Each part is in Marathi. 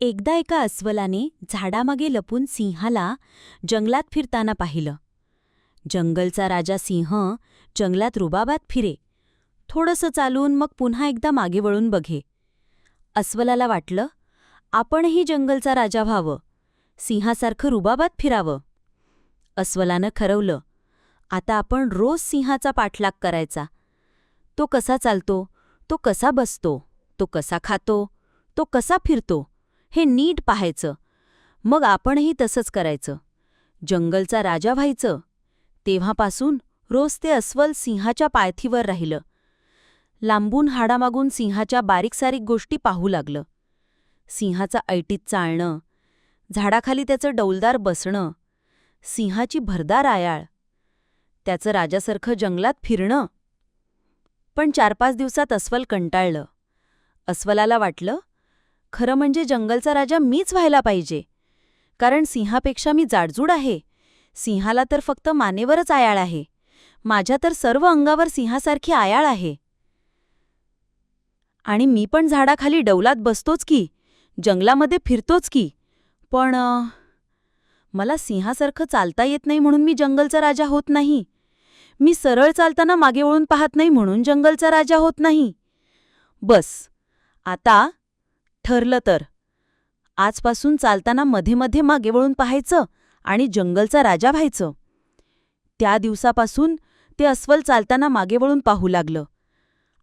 एकदा एका अस्वलाने झाडामागे लपून सिंहाला जंगलात फिरताना पाहिलं. जंगलचा राजा सिंह जंगलात रुबाबात फिरे. थोडंसं चालून मग पुन्हा एकदा मागे वळून बघे. अस्वलाला वाटलं आपणही जंगलचा राजा व्हावं. सिंहासारखं रुबाबात फिरावं. अस्वलानं ठरवलं आता आपण रोज सिंहाचा पाठलाग करायचा. तो कसा चालतो? तो कसा बसतो? तो कसा खातो? तो कसा फिरतो? हे नीट पाहायचं. मग आपणही तसंच करायचं. जंगलचा राजा व्हायचं. तेव्हापासून रोज ते अस्वल सिंहाच्या पायथीवर राहिलं. लांबून हाडामागून सिंहाच्या बारीकसारीक गोष्टी पाहू लागलं. सिंहाचा ऐटीत चालणं झाडाखाली त्याचं डौलदार बसणं सिंहाची भरदार आयाळ त्याचं राजासारखं जंगलात फिरणं. पण चार पाच दिवसात अस्वल कंटाळलं. अस्वलाला वाटलं खरं म्हणजे जंगलचा राजा मीच व्हायला पाहिजे. कारण सिंहापेक्षा मी जाडजूड आहे. सिंहाला तर फक्त मानेवरच आयाळ आहे. माझ्या तर सर्व अंगावर सिंहासारखी आयाळ आहे. आणि मी पण झाडाखाली डौलात बसतोच की जंगलामध्ये फिरतोच की. पण मला सिंहासारखं चालता येत नाही म्हणून मी जंगलचा राजा होत नाही. मी सरळ चालताना मागे वळून पाहत नाही म्हणून जंगलचा राजा होत नाही. बस. आता ठरलं तर. आजपासून चालताना मध्ये मध्ये मागे वळून पाहायचं आणि जंगलचा राजा व्हायचं. त्या दिवसापासून ते अस्वल चालताना मागे वळून पाहू लागलं.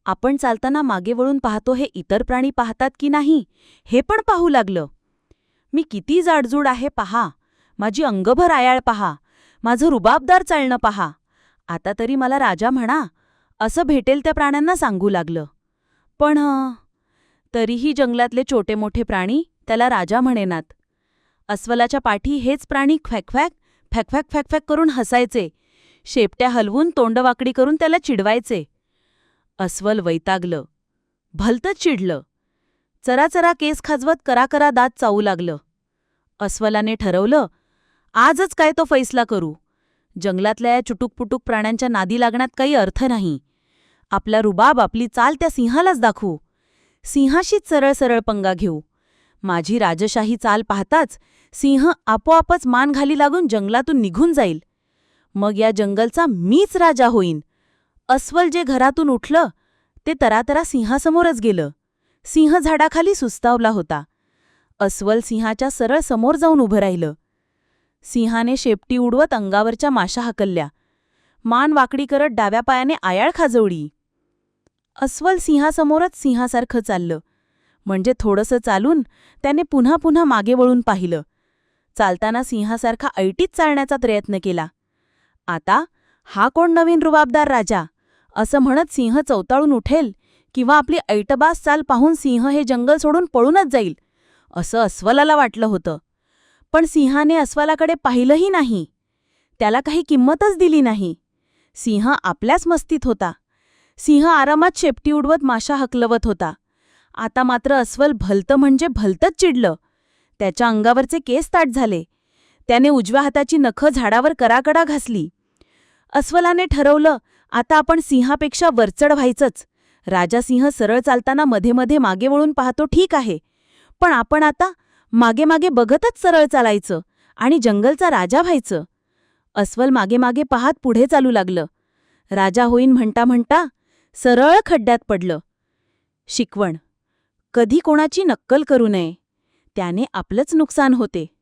आपण चालताना मागे वळून पाहतो हे इतर प्राणी पाहतात की नाही हे पण पाहू लागलं. मी किती जाडजूड आहे पहा. माझी अंगभर आयाळ पहा. माझं रुबाबदार चालणं पहा. आता तरी मला राजा म्हणा असं भेटेल त्या प्राण्यांना सांगू लागलं. पण हं, तरीही जंगलातले छोटे मोठे प्राणी त्याला राजा म्हणेनात. अस्वलाच्या पाठी हेच प्राणी ख्वॅकख्वॅक फॅकफॅक फॅकफॅक करून हसायचे. शेपट्या हलवून तोंडवाकडी करून त्याला चिडवायचे. अस्वल वैतागलं. भलतंच चिडलं. चराचरा केस खाजवत कराकरा दात चावू लागलं. अस्वलाने ठरवलं आजच काय तो फैसला करू. जंगलातल्या या चुटुकपुटुक प्राण्यांच्या नादी लागण्यात काही अर्थ नाही. आपला रुबाब आपली चाल त्या सिंहालाच दाखवू. सिंहाशीच सरळ सरळ पंगा घेऊ. माझी राजशाही चाल पाहताच सिंह आपोआपच मान घाली लागून जंगलातून निघून जाईल. मग या जंगलचा मीच राजा होईन. अस्वल जे घरातून उठलं ते तरातरा सिंहासमोरच गेलं. सिंह झाडाखाली सुस्तावला होता. अस्वल सिंहाच्या सरळ समोर जाऊन उभं राहिलं. सिंहाने शेपटी उडवत अंगावरच्या माशा हकलल्या. मान वाकडी करत डाव्या पायाने आयाळ खाजवडी अस्वल सिंहासमोरच सिंहासारखं चाललं. म्हणजे थोडंसं चालून त्याने पुन्हा पुन्हा मागे वळून पाहिलं. चालताना सिंहासारखा ऐटीत चालण्याचा प्रयत्न केला. आता हा कोण नवीन रुबाबदार राजा? असं म्हणत सिंह चौताळून उठेल किंवा आपली ऐटबास चाल पाहून सिंह हे जंगल सोडून पळूनच जाईल असं अस्वलाला वाटलं होतं. पण सिंहाने अस्वलाकडे पाहिलंही नाही. त्याला काही किंमतच दिली नाही. सिंह आपल्याच मस्तीत होता. सिंह आरामात शेपटी उडवत माशा हकलवत होता. आता मात्र अस्वल भलतं म्हणजे भलतंच चिडलं. त्याच्या अंगावरचे केस ताट झाले. त्याने उजव्या हाताची नखं झाडावर कराकडा घासली. अस्वलाने ठरवलं आता आपण सिंहापेक्षा वरचढ व्हायचंच. राजा सिंह सरळ चालताना मध्ये मध्ये मागे वळून पाहतो ठीक आहे. पण आपण आता मागे मागे बघतच सरळ चालायचं आणि जंगलचा राजा व्हायचं. अस्वल मागे मागे पाहत पुढे चालू लागलं. राजा होईन म्हणता म्हणता सरळ खड्ड्यात पडलं. शिकवण. कधी कोणाची नक्कल करू नये. त्याने आपलंच नुकसान होते.